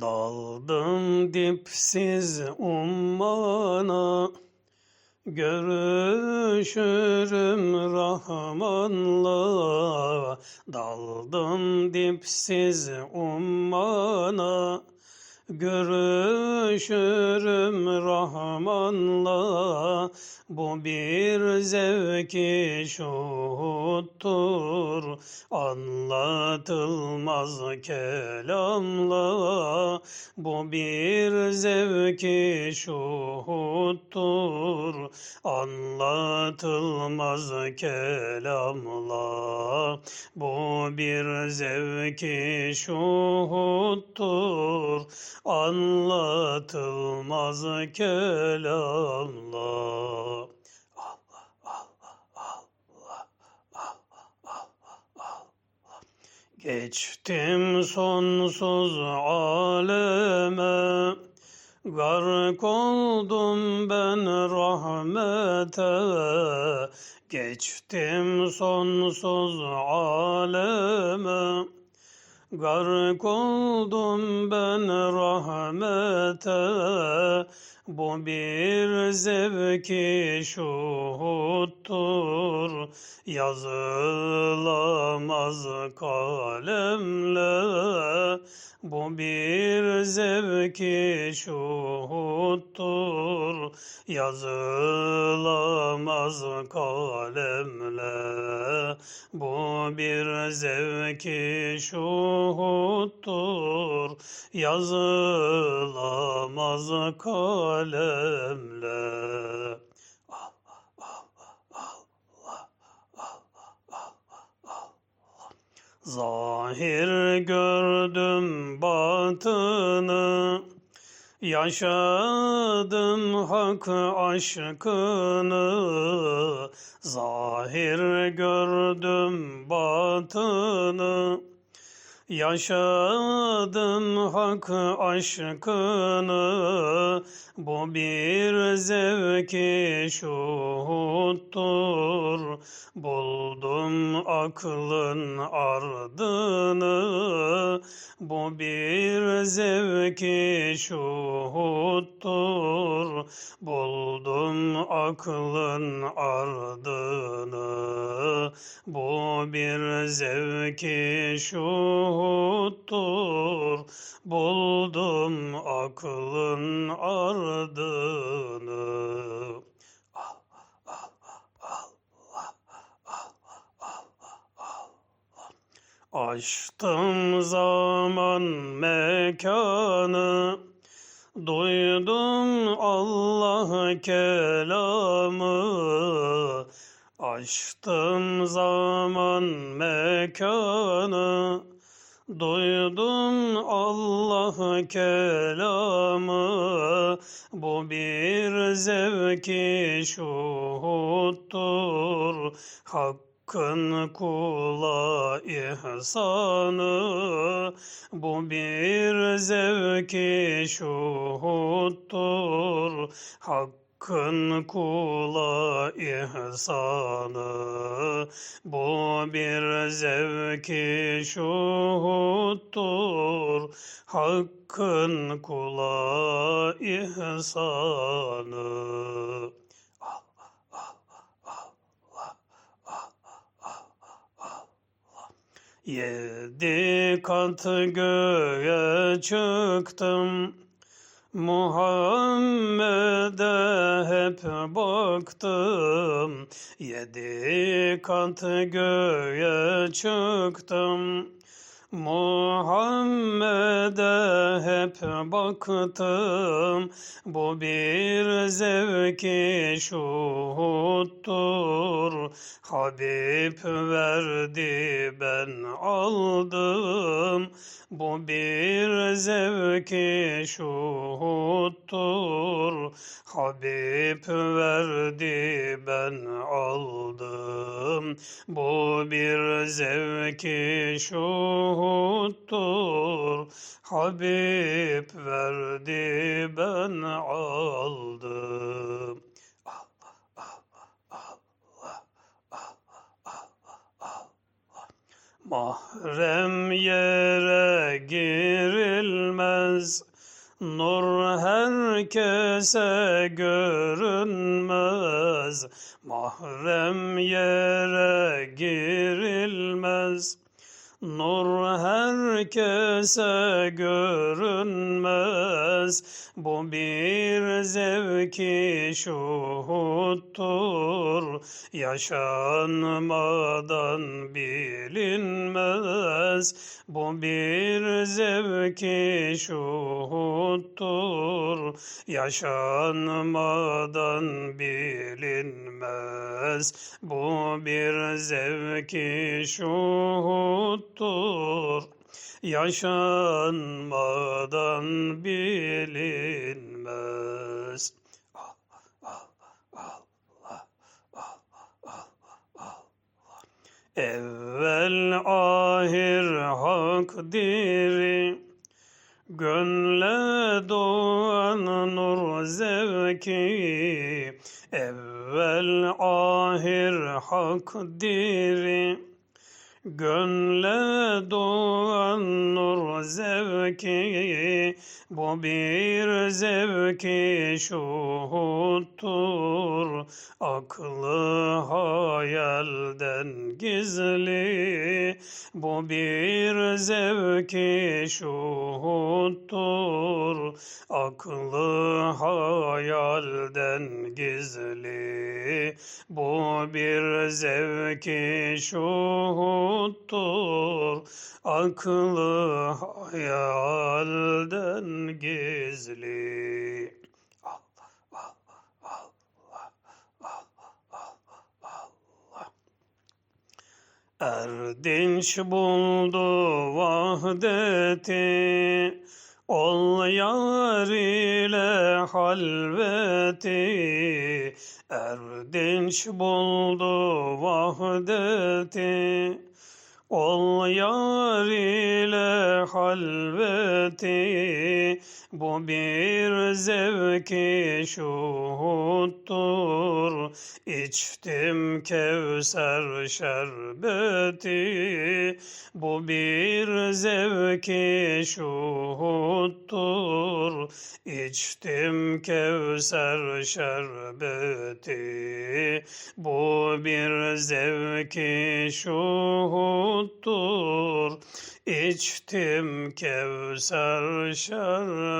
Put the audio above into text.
Daldım dipsiz ummana. Görüşürüm Rahman'la. Daldım dipsiz ummana. Görüşürüm Rahman'la Bu bir zevki şuhuttur Anlatılmaz kelamla. Bu bir zevki şuhuttur Anlatılmaz kelamla. Bu bir zevki şuhuttur Anlatılmaz kelamla Allah Allah Allah Allah Allah Geçtim sonsuz aleme. Gark oldum ben rahmete. Geçtim sonsuz aleme. Gark oldum ben rahmete Bu bir zevki şuhuttur. Yazılamaz kalemle. Bu bir zevki şuhuttur Yazılamaz kalemle. Bu bir zevki şuhuttur. Yazılamaz kalemle. Zahir gördüm batını Yaşadım hak aşkını Zahir gördüm batını Yaşadım hak aşkını Bu bir zevki şuhuttur. Buldum aklın ardını Bu bir zevki şuhuttur. Buldum aklın ardını Bu bir zevki şuhuttur Buldum aklın ardını. Allah Açtım zaman mekanı. Duydum Allah kelamı. Açtım zaman mekanı Duydum Allah kelamı. Bu bir zevki şuhuttur. Hakkın kula ihsanı. Bu bir zevki şuhuttur. Hakkın kula ihsanı. Bu bir zevki şuhuttur. Hakkın kula ihsanı. Yedi kat göğe çıktım Muhammed'e hep baktım. Yedi kat göğe çıktım Muhammed'e hep baktım. Bu bir zevki şuhuttur. Habib verdi ben aldım. Bu bir zevki şuhuttur. Habib verdi ben aldım. Bu bir zevki şuhuttur Habib verdi ben aldım Mahrem yere girilmez, nur herkese görünmez. Mahrem yere girilmez, nur herkese görünmez. Bu bir zevki şuhuttur, yaşanmadan bilinmez. Bu bir zevki şuhuttur, yaşanmadan bilinmez. Bu bir zevki şuhuttur, yaşanmadan bilinmez. Evvel ahir hak diri, gönle doğan nur zevki. Evvel ahir hak diri, Gönle doğan nur zevki, bu bir zevki şuhuttur. Aklı hayalden gizli, bu bir zevki şuhuttur. Aklı hayalden gizli, bu bir zevki şuhuttur. Aklı hayalden gizli. Allah. Erdinç buldu vahdeti, ol yar ile halveti. Erdinç buldu vahdeti, ol yar ile halveti. Bu bir zevki şuhuttur. İçtim Kevser şerbeti. Bu bir zevki şuhuttur. İçtim Kevser şerbeti. Bu bir zevki şuhuttur. İçtim Kevser şerbeti.